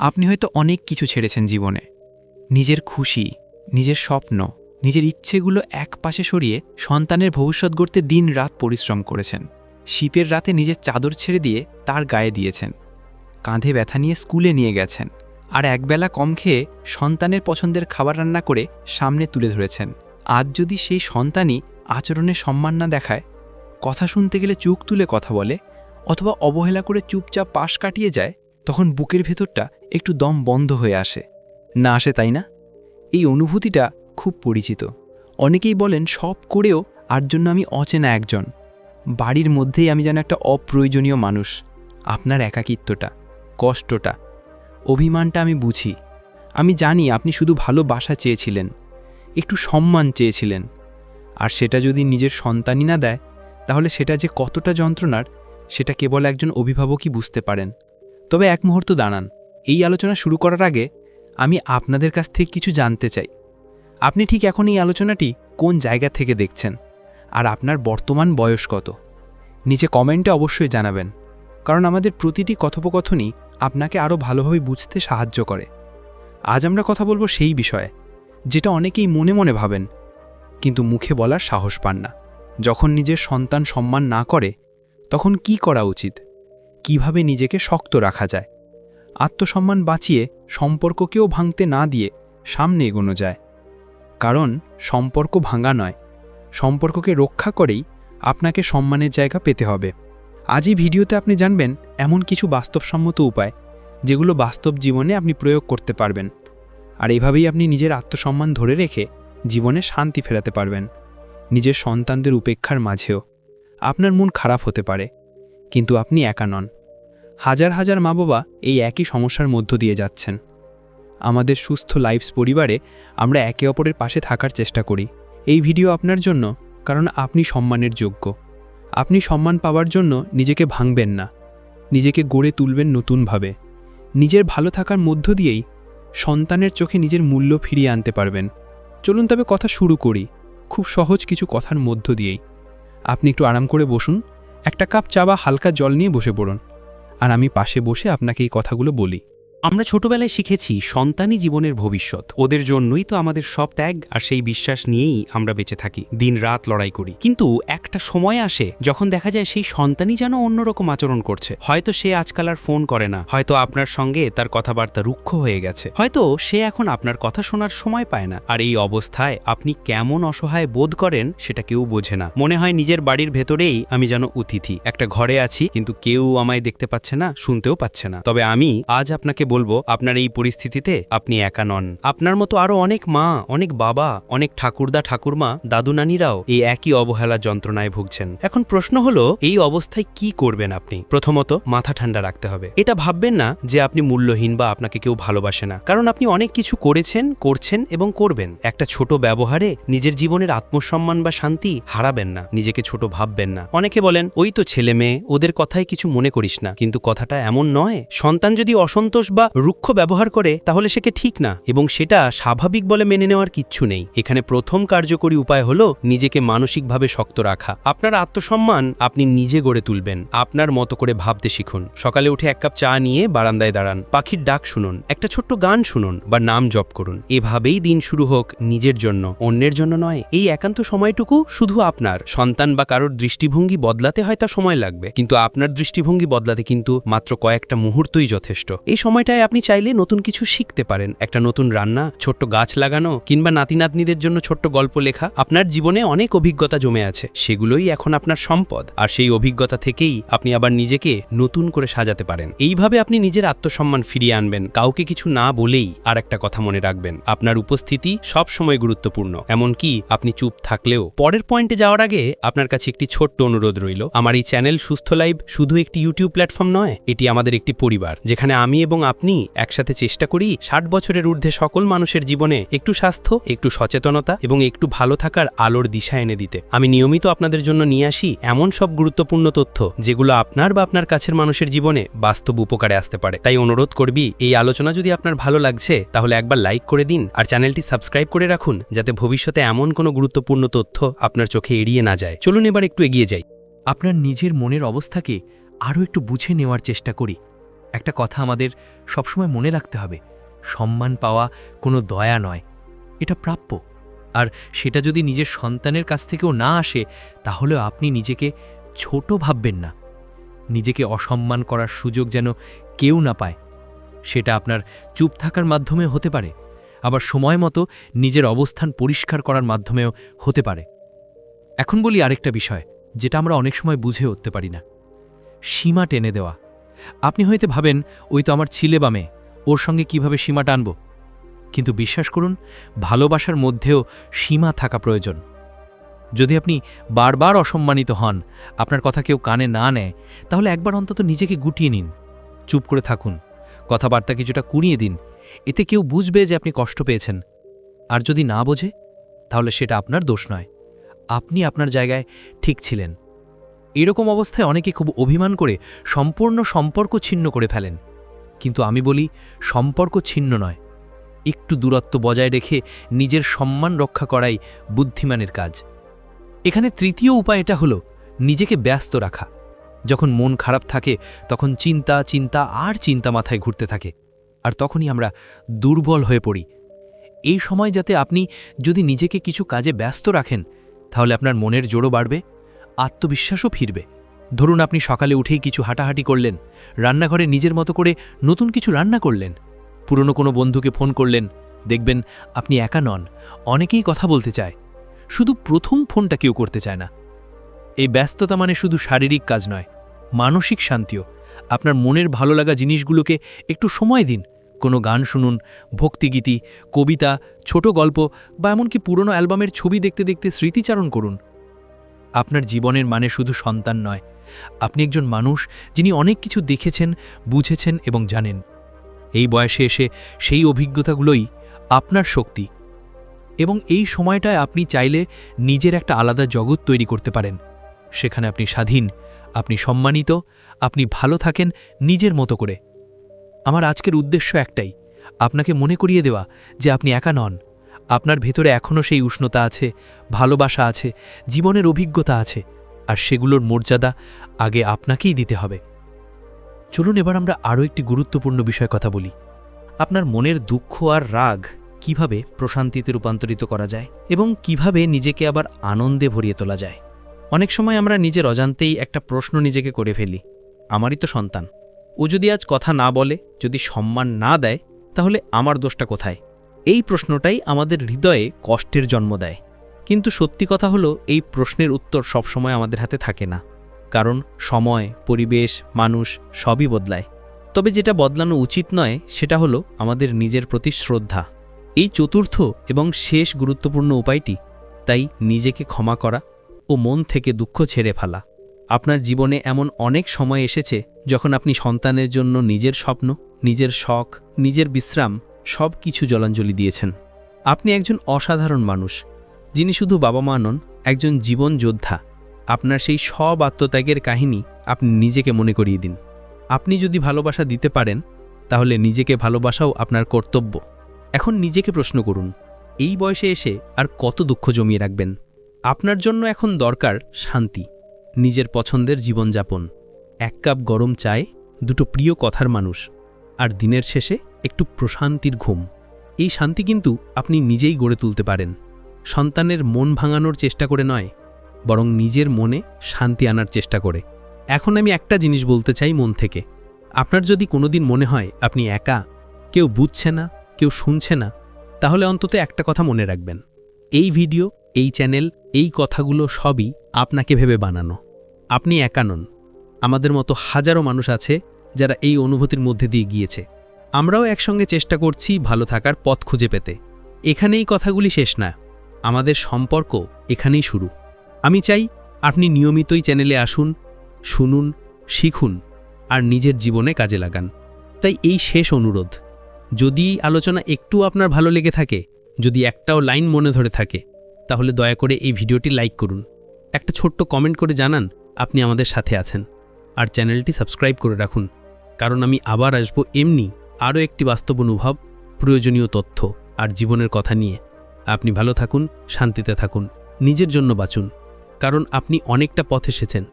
আপনি হয়তো অনেক কিছু ছেড়েছেন জীবনে। নিজের খুশি, নিজের স্বপ্ন, নিজের ইচ্ছেগুলো এক পাশে সরিয়ে সন্তানের ভবিষ্যৎ গড়তে দিন রাত পরিশ্রম করেছেন। শীতের রাতে নিজের চাদর ছেড়ে দিয়ে তার গায়ে দিয়েছেন। কাঁধে ব্যথা নিয়ে স্কুলে নিয়ে গেছেন। আর একবেলা কম খেয়ে সন্তানের পছন্দের খাবার রান্না করে সামনে তুলে ধরেছেন। আজ যদি সেই সন্তানই আচরণে সম্মান না দেখায়, কথা শুনতে গেলে চুক তুলে কথা বলে, অথবা অবহেলা করে চুপচাপ পাশ কাটিয়ে যায় তখন বুকের ভেতরটা একটু দম বন্ধ হয়ে আসে। না আসে তাই না? এই অনুভূতিটা খুব পরিচিত। অনেকেই বলেন সব করেও আর জন্য আমি অচেনা একজন। বাড়ির মধ্যেই আমি যেন একটা অপ্রয়োজনীয় মানুষ। আপনার একাকিত্বটা, কষ্টটা, অভিমানটা আমি বুঝি। আমি জানি আপনি শুধু ভালোবাসা চেয়েছিলেন, একটু সম্মান চেয়েছিলেন। আর সেটা যদি নিজের সন্তানই না দেয়, তাহলে সেটা যে কতটা যন্ত্রণার, সেটা কেবল একজন অভিভাবকই বুঝতে পারেন। তবে এক মুহূর্ত দাঁড়ান। এই আলোচনা শুরু করার আগে আমি আপনাদের কাছ থেকে কিছু জানতে চাই। আপনি ঠিক এখন এই আলোচনাটি কোন জায়গা থেকে দেখছেন? আর আপনার বর্তমান বয়স কত? নিচে কমেন্টে অবশ্যই জানাবেন। কারণ আমাদের প্রতিটি কথোপকথনই আপনাকে আরও ভালোভাবে বুঝতে সাহায্য করে। আজ আমরা কথা বলব সেই বিষয়ে, যেটা অনেকেই মনে মনে ভাবেন, কিন্তু মুখে বলার সাহস পান না। যখন নিজের সন্তান সম্মান না করে, তখন কি করা উচিত? কীভাবে নিজেকে শক্ত রাখা যায়। আত্মসম্মান বাঁচিয়ে সম্পর্ককেও ভাঙতে না দিয়ে সামনে এগোনো যায়। কারণ সম্পর্ক ভাঙা নয়, সম্পর্ককে রক্ষা করেই আপনাকে সম্মানের জায়গা পেতে হবে। আজ এই ভিডিওতে আপনি জানবেন এমন কিছু বাস্তবসম্মত উপায়, যেগুলো বাস্তব জীবনে আপনি প্রয়োগ করতে পারবেন। আর এভাবেই আপনি নিজের আত্মসম্মান ধরে রেখে জীবনে শান্তি ফেরাতে পারবেন, নিজের সন্তানদের উপেক্ষার মাঝেও। আপনার মন খারাপ হতে পারে কিন্তু আপনি একা নন। হাজার হাজার মা বাবা এই একই সমস্যার মধ্য দিয়ে যাচ্ছেন। আমাদের সুস্থ লাইফস পরিবারে আমরা একে অপরের পাশে থাকার চেষ্টা করি। এই ভিডিও আপনার জন্য, কারণ আপনি সম্মানের যোগ্য। আপনি সম্মান পাওয়ার জন্য নিজেকে ভাঙবেন না। নিজেকে গড়ে তুলবেন নতুনভাবে। নিজের ভালো থাকার মধ্য দিয়েই সন্তানের চোখে নিজের মূল্য ফিরিয়ে আনতে পারবেন। চলুন তবে কথা শুরু করি, খুব সহজ কিছু কথার মধ্য দিয়েই। আপনি একটু আরাম করে বসুন। একটা কাপ চা বা হালকা জল নিয়ে বসে পড়ুন। আর আমি পাশে বসে আপনাকে এই কথাগুলো বলি। আমরা ছোটবেলায় শিখেছি সন্তানই জীবনের ভবিষ্যৎ। ওদের জন্যই তো আমাদের সব ত্যাগ আর সেই বিশ্বাস নিয়েই আমরা বেঁচে থাকি, দিন রাত লড়াই করি। কিন্তু একটা সময় আসে যখন দেখা যায় সেই সন্তানই যেন অন্যরকম আচরণ করছে। হয়তো সে আজকাল আর ফোন করে না, হয়তো আপনার সঙ্গে তার কথাবার্তা রুক্ষ হয়ে গেছে, হয়তো সে এখন আপনার কথা শোনার সময় পায় না। আর এই অবস্থায় আপনি কেমন অসহায় বোধ করেন সেটা কেউ বোঝে না। মনে হয় নিজের বাড়ির ভেতরেই আমি যেন অতিথি। একটা ঘরে আছি, কিন্তু কেউ আমায় দেখতে পাচ্ছে না, শুনতেও পাচ্ছে না। তবে আমি আজ আপনাকে বলব, আপনার এই পরিস্থিতিতে আপনি একা নন। আপনার মতো আরও অনেক মা, অনেক বাবা, অনেক ঠাকুরদা, ঠাকুরমা, দাদু নানিরাও এই একই অবহেলা যন্ত্রণায় ভুগছেন। এখন প্রশ্ন হলো, এই অবস্থায় কি করবেন আপনি? প্রথমত মাথা ঠান্ডা রাখতে হবে। এটা ভাববেন না যে আপনি মূল্যহীন বা আপনাকে কেউ ভালোবাসে না। কারণ আপনি অনেক কিছু করেছেন, করছেন এবং করবেন। একটা ছোট ব্যবহারে নিজের জীবনের আত্মসম্মান বা শান্তি হারাবেন না। নিজেকে ছোট ভাববেন না। অনেকে বলেন, ওই তো ছেলে মেয়ে, ওদের কথায় কিছু মনে করিস না। কিন্তু কথাটা এমন নয়। সন্তান যদি অসন্তোষ বা রুক্ষ ব্যবহার করে, তাহলে সেকে ঠিক না, এবং সেটা স্বাভাবিক বলে মেনে নেওয়ার কিচ্ছু নেই। এখানে প্রথম কার্যকরী উপায় হলো নিজেকে মানসিকভাবে শক্ত রাখা। আপনার আত্মসম্মান আপনি নিজে গড়ে তুলবেন। আপনার মতো করে ভাবতে শিখুন। সকালে উঠে এক কাপ চা নিয়ে বারান্দায় দাঁড়ান। পাখির ডাক শুনুন। একটা ছোট্ট গান শুনুন বা নাম জপ করুন। এভাবেই দিন শুরু হোক নিজের জন্য, অন্যের জন্য নয়। এই একান্ত সময়টুকু শুধু আপনার। সন্তান বা কারোর দৃষ্টিভঙ্গি বদলাতে হয় তা সময় লাগবে। কিন্তু আপনার দৃষ্টিভঙ্গি বদলাতে কিন্তু মাত্র কয়েকটা মুহূর্তই যথেষ্ট। এই সময়টায় আপনি চাইলে নতুন কিছু শিখতে পারেন। একটা নতুন রান্না, ছোট্ট গাছ লাগানো, কিংবা নাতি নাতনিদের জন্য ছোট্ট গল্প লেখা, আপনার জীবনে অনেক অভিজ্ঞতা জমে আছে। সেগুলোই এখন আপনার সম্পদ, আর সেই অভিজ্ঞতা থেকেই আপনি আবার নিজেকে নতুন করে সাজাতে পারেন। এইভাবে আপনি নিজের আত্মসম্মান ফিরিয়ে আনবেন। কাউকে কিছু না বলেই আর একটা কথা মনে রাখবেন। আপনার উপস্থিতি সব সময় গুরুত্বপূর্ণ। এমনকি আপনি চুপ থাকলেও। পরের পয়েন্টে যাওয়ার আগে আপনার কাছে একটি ছোট্ট অনুরোধ রইল। আমার এই চ্যানেল সুস্থ লাইভ শুধু একটি ইউটিউব প্ল্যাটফর্ম নয়, এটি আমাদের একটি পরিবার, যেখানে আমি এবং আপনি একসাথে চেষ্টা করি ষাট বছরের ঊর্ধ্বে সকল মানুষের জীবনে একটু স্বাস্থ্য, একটু সচেতনতা এবং একটু ভালো থাকার আলোর দিশা এনে দিতে। আমি নিয়মিত আপনাদের জন্য নিয়ে আসি এমন সব গুরুত্বপূর্ণ তথ্য যেগুলো আপনার বা আপনার কাছের মানুষের জীবনে বাস্তব উপকারে আসতে পারে। তাই অনুরোধ করবি, এই আলোচনা যদি আপনার ভালো লাগছে, তাহলে একবার লাইক করে দিন আর চ্যানেলটি সাবস্ক্রাইব করে রাখুন যাতে ভবিষ্যতে এমন কোনো গুরুত্বপূর্ণ তথ্য আপনার চোখে এড়িয়ে না যায়। চলুন এবার একটু এগিয়ে যাই। আপনার নিজের মনের অবস্থাকে আরও একটু বুঝে নেওয়ার চেষ্টা করি। একটা কথা আমাদের সবসময় মনে রাখতে হবে। সম্মান পাওয়া কোনো দয়া নয়, এটা প্রাপ্য। আর সেটা যদি নিজের সন্তানের কাছ থেকেও না আসে, তাহলেও আপনি নিজেকে ছোট ভাববেন না। নিজেকে অসম্মান করার সুযোগ যেন কেউ না পায়, সেটা আপনার চুপ থাকার মাধ্যমে হতে পারে। আবার সময় মতো নিজের অবস্থান পরিষ্কার করার মাধ্যমেও হতে পারে। এখন বলি আরেকটা বিষয়, যেটা আমরা অনেক সময় বুঝে উঠতে পারি না। সীমা টেনে দেওয়া। আপনি হয়তো ভাবেন, ওই তো আমার ছিলে বা ওর সঙ্গে কীভাবে সীমা টানব? কিন্তু বিশ্বাস করুন, ভালোবাসার মধ্যেও সীমা থাকা প্রয়োজন। যদি আপনি বারবার অসম্মানিত হন, আপনার কথা কেউ কানে না নেয়, তাহলে একবার অন্তত নিজেকে গুটিয়ে নিন, চুপ করে থাকুন, কথাবার্তা কিছুটা কুড়িয়ে দিন, এতে কেউ বুঝবে যে আপনি কষ্ট পেয়েছেন। আর যদি না বোঝে, তাহলে সেটা আপনার দোষ নয়। আপনি আপনার জায়গায় ঠিক ছিলেন। এরকম অবস্থায় অনেকে খুব অভিমান করে সম্পূর্ণ সম্পর্ক ছিন্ন করে ফেলেন। কিন্তু আমি বলি, সম্পর্ক ছিন্ন নয়। একটু দূরত্ব বজায় রেখে নিজের সম্মান রক্ষা করাই বুদ্ধিমানের কাজ। এখানে তৃতীয় উপায় এটা হলো, নিজেকে ব্যস্ত রাখা। যখন মন খারাপ থাকে, তখন চিন্তা চিন্তা আর চিন্তা মাথায় ঘুরতে থাকে। আর তখনই আমরা দুর্বল হয়ে পড়ি। এই সময় যাতে আপনি যদি নিজেকে কিছু কাজে ব্যস্ত রাখেন, তাহলে আপনার মনের জোরও বাড়বে। আত্মবিশ্বাসও ফিরবে। ধরুন আপনি সকালে উঠেই কিছু হাঁটাহাঁটি করলেন, রান্নাঘরে নিজের মতো করে নতুন কিছু রান্না করলেন, পুরনো কোনো বন্ধুকে ফোন করলেন, দেখবেন আপনি একা নন, অনেকেই কথা বলতে চায়। শুধু প্রথম ফোনটা কেউ করতে চায় না। এই ব্যস্ততা মানে শুধু শারীরিক কাজ নয়, মানসিক শান্তিও। আপনার মনের ভালো লাগা জিনিসগুলোকে একটু সময় দিন, কোনো গান শুনুন, ভক্তিগীতি, কবিতা, ছোট গল্প বা এমনকি পুরনো অ্যালবামের ছবি দেখতে দেখতে স্মৃতিচারণ করুন। আপনার জীবনের মানে শুধু সন্তান নয়। আপনি একজন মানুষ যিনি অনেক কিছু দেখেছেন, বুঝেছেন এবং জানেন। এই বয়সে এসে সেই অভিজ্ঞতাগুলোই আপনার শক্তি। এবং এই সময়টায় আপনি চাইলে নিজের একটা আলাদা জগৎ তৈরি করতে পারেন। সেখানে আপনি স্বাধীন, আপনি সম্মানিত, আপনি ভালো থাকেন নিজের মতো করে। আমার আজকের উদ্দেশ্য একটাই, আপনাকে মনে করিয়ে দেওয়া যে আপনি একা নন। আপনার ভেতরে এখনও সেই উষ্ণতা আছে, ভালোবাসা আছে, জীবনের অভিজ্ঞতা আছে, আর সেগুলোর মর্যাদা আগে আপনাকেই দিতে হবে। চলুন এবার আমরা আরও একটি গুরুত্বপূর্ণ বিষয় কথা বলি। আপনার মনের দুঃখ আর রাগ কীভাবে প্রশান্তিতে রূপান্তরিত করা যায় এবং কীভাবে নিজেকে আবার আনন্দে ভরিয়ে তোলা যায়? অনেক সময় আমরা নিজের অজান্তেই একটা প্রশ্ন নিজেকে করে ফেলি, আমারই তো সন্তান। ও যদি আজ কথা না বলে, যদি সম্মান না দেয়, তাহলে আমার দোষটা কোথায়? এই প্রশ্নটাই আমাদের হৃদয়ে কষ্টের জন্ম দেয়। কিন্তু সত্যি কথা হলো, এই প্রশ্নের উত্তর সবসময় আমাদের হাতে থাকে না। কারণ সময়, পরিবেশ, মানুষ সবই বদলায়। তবে যেটা বদলানো উচিত নয়, সেটা হলো আমাদের নিজের প্রতি শ্রদ্ধা। এই চতুর্থ এবং শেষ গুরুত্বপূর্ণ উপায়টি, তাই নিজেকে ক্ষমা করা ও মন থেকে দুঃখ ছেড়ে ফেলা। আপনার জীবনে এমন অনেক সময় এসেছে যখন আপনি সন্তানের জন্য নিজের স্বপ্ন, নিজের শখ, নিজের বিশ্রাম সব কিছু জলাঞ্জলি দিয়েছেন। আপনি একজন অসাধারণ মানুষ। যিনি শুধু বাবা মা নন, একজন জীবন যোদ্ধা। আপনার সেই সব আত্মত্যাগের কাহিনী আপনি নিজেকে মনে করিয়ে দিন। আপনি যদি ভালোবাসা দিতে পারেন, তাহলে নিজেকে ভালোবাসাও আপনার কর্তব্য। এখন নিজেকে প্রশ্ন করুন, এই বয়সে এসে আর কত দুঃখ জমিয়ে রাখবেন? আপনার জন্য এখন দরকার শান্তি, নিজের পছন্দের জীবনযাপন। এক কাপ গরম চায় দুটো প্রিয় কথার মানুষ, আর দিনের শেষে একটু প্রশান্তির ঘুম। এই শান্তি কিন্তু আপনি নিজেই গড়ে তুলতে পারেন। সন্তানের মন ভাঙানোর চেষ্টা করে নয়, বরং নিজের মনে শান্তি আনার চেষ্টা করে। এখন আমি একটা জিনিস বলতে চাই মন থেকে। আপনার যদি কোনোদিন মনে হয় আপনি একা, কেউ বুঝছে না, কেউ শুনছে না, তাহলে অন্তত একটা কথা মনে রাখবেন। এই ভিডিও, এই চ্যানেল, এই কথাগুলো সবই আপনাকে ভেবে বানানো। আপনি একা নন। আমাদের মতো হাজারো মানুষ আছে যারা এই অনুভূতির মধ্যে দিয়ে গিয়েছে। আমরাও একসঙ্গে চেষ্টা করছি ভালো থাকার পথ খুঁজে পেতে। এখানেই কথাগুলি শেষ না। আমাদের সম্পর্ক এখানেই শুরু। আমি চাই আপনি নিয়মিতই চ্যানেলে আসুন, শুনুন, শিখুন, আর নিজের জীবনে কাজে লাগান। তাই এই শেষ অনুরোধ। যদি আলোচনা একটু আপনার ভালো লেগে থাকে, যদি একটাও লাইন মনে ধরে থাকে, তাহলে দয়া করে এই ভিডিওটি লাইক করুন। একটা ছোট্ট কমেন্ট করে জানান আপনি আমাদের সাথে আছেন। আর চ্যানেলটি সাবস্ক্রাইব করে রাখুন। কারণ আমি আবার আসব এমনি আরও একটি বাস্তব অনুভব, প্রয়োজনীয় তথ্য আর জীবনের কথা নিয়ে। আপনি ভালো থাকুন, শান্তিতে থাকুন, নিজের জন্য বাঁচুন। কারণ আপনি অনেকটা পথ এসেছেন।